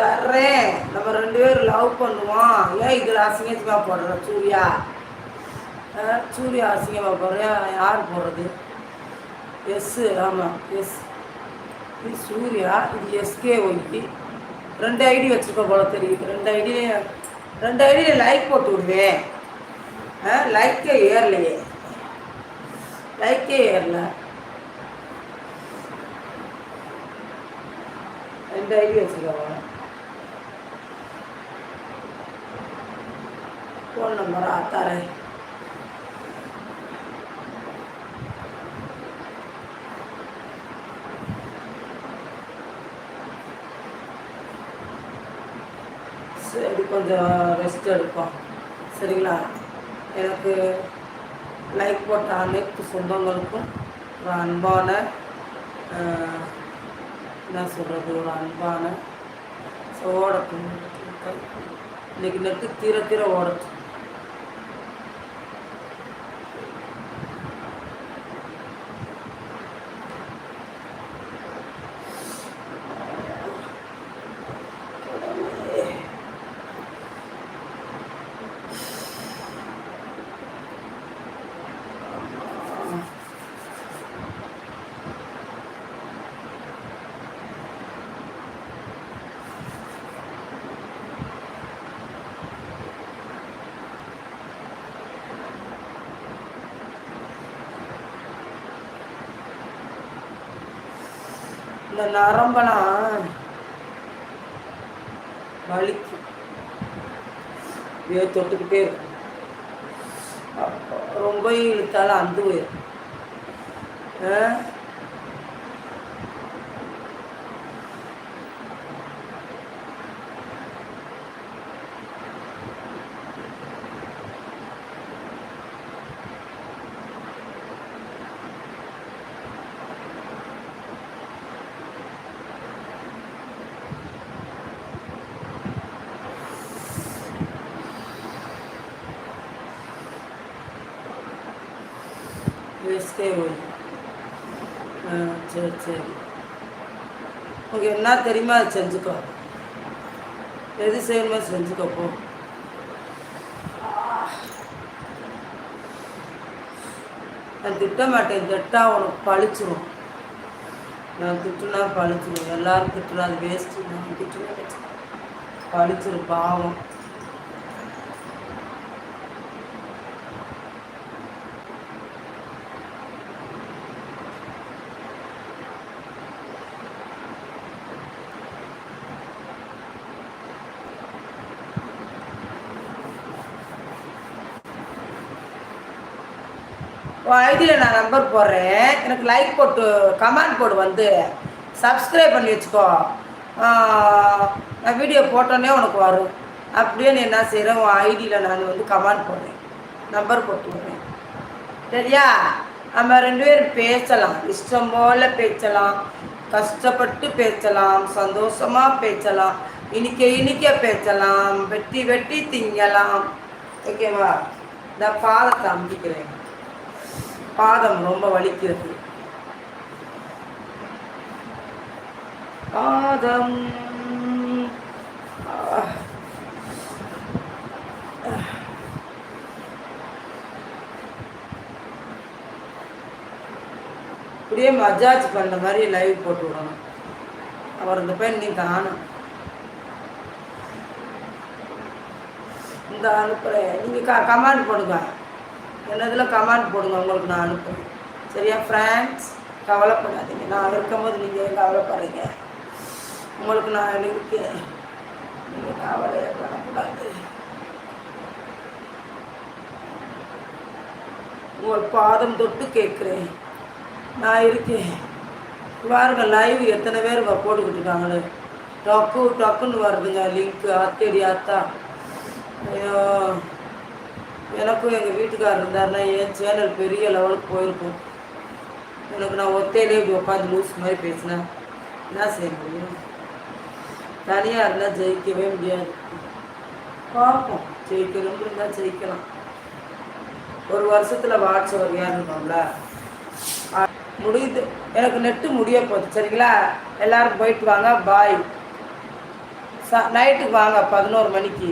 தர்றேன். நம்ம ரெண்டு பேரும் லவ் பண்ணுவோம். ஏன் இதில் அசிங்கமாக போடுறோம் சூர்யா? சூர்யா அசிங்கமாக போடுறேன் யார் போடுறது? எஸ்ஸு ஆமாம் எஸ் இது சூர்யா இது எஸ்கே ஒய்க்கு ரெண்டு ஐடி வச்சுருக்க போல தெரியுது. ரெண்டு ஐடியிலையும் ரெண்டு ஐடியில் லைக் போட்டு விடுவேன் லைக்கே ஏறலையே. லைக்கே ஏறல. ரெண்டு ஐடி फ़ोन नंबर आता रहे சரி கொஞ்சம் ரெஸ்ட் எடுப்போம். சரிங்களா? எனக்கு லைக் போட்ட அனைத்து சொந்தங்களுக்கும் ஒரு அன்பான என்ன சொல்கிறது ஒரு அன்பான ஓடட்டும் இன்னைக்கு நெட்டு தீர தீர ஓடட்டும். இந்த நரம்பெல்லாம் வலிக்கும் ஐயோ தொட்டுக்கிட்டே இருக்கும் அப்போ ரொம்ப இழுத்தாலும் அந்து போயிடும் ஆ? எஸ்கே ஆ சரி சரி. உங்களுக்கு என்ன தெரியுமா அதை செஞ்சுக்கோ. எது செய்யணுமோ செஞ்சுக்கோ போ. நான் திட்ட மாட்டேன் திட்டா உனக்கு பழிச்சிரும். நான் திட்டுனா பழிச்சிரும். எல்லாரும் திட்டுனா அது வேஸ்ட்டு நான் திட்டுனா பழிச்சிரும் பாவம். ஐடியில் நான் நம்பர் போடுறேன். எனக்கு லைக் போட்டு கமெண்ட் போடு வந்து. சப்ஸ்கிரைப் பண்ணி வச்சுக்கோ. நான் வீடியோ போட்டோன்னே உனக்கு வரும். அப்படியே நீ என்ன செய்கிறேன் உன் ஐடியில் நான் வந்து கமெண்ட் போடுறேன். நம்பர் போட்டு விடுறேன். சரியா? நம்ம ரெண்டு பேரும் பேசலாம். இஷ்டம் போல் பேசலாம். கஷ்டப்பட்டு பேசலாம். சந்தோஷமாக பேசலாம். இனிக்க இனிக்க பேசலாம். வெட்டி வெட்டி திங்கலாம். ஓகேவா இந்த பாதத்தை அமைக்கிறேன் பாதம் ரொம்ப வலிக்கிறது. பாதம். அப்படியே இப்படியே மஜாஜ் பண்ண மாதிரி லைவ் போட்டு விடணும். அவர் இந்த பையன் நீ காணும் இந்த அனுப்புகிறேன் நீங்கள் க கமெண்ட் போடுங்க. என்னதில் கமெண்ட் போடுங்க உங்களுக்கு நான் அனுப்புகிறேன் சரியா? ஃப்ரெண்ட்ஸ் கவலைப்படாதீங்க. நான் இருக்கும்போது நீங்கள் ஏன் கவலைப்படுறீங்க? உங்களுக்கு நான் இருக்கேன் நீங்கள் கவலையை பண்ணக்கூடாது உங்கள் பாதம் தொட்டு கேட்குறேன். நான் இருக்கேன். பாருங்க லைவ் எத்தனை பேர் போட்டுக்கிட்டு இருக்காங்களே. டக்கு டக்குன்னு வருதுங்க லிங்க்கு அத்தேடி அத்தா ஐயோ. எனக்கும் எங்கள் வீட்டுக்காரர் இருந்தாருன்னா என் சேனல் பெரிய லெவலுக்கு போயிருக்கும். எனக்கு நான் ஒத்தையிலே இப்படி உட்காந்து லூஸ் மாதிரி பேசினேன் என்ன செய்ய முடியும்? தனியாக இருந்தால் ஜெயிக்கவே முடியாது. பார்ப்போம் ஜெயிக்கணும்னு இருந்தால் ஜெயிக்கலாம். ஒரு வருஷத்தில் வாட்ஸ் ஒரு யார் முடியுது. எனக்கு நெட்டு முடிய போகுது. சரிங்களா? எல்லோரும் போயிட்டு வாங்க. பாய் ச நைட்டுக்கு வாங்க. பதினோரு மணிக்கு.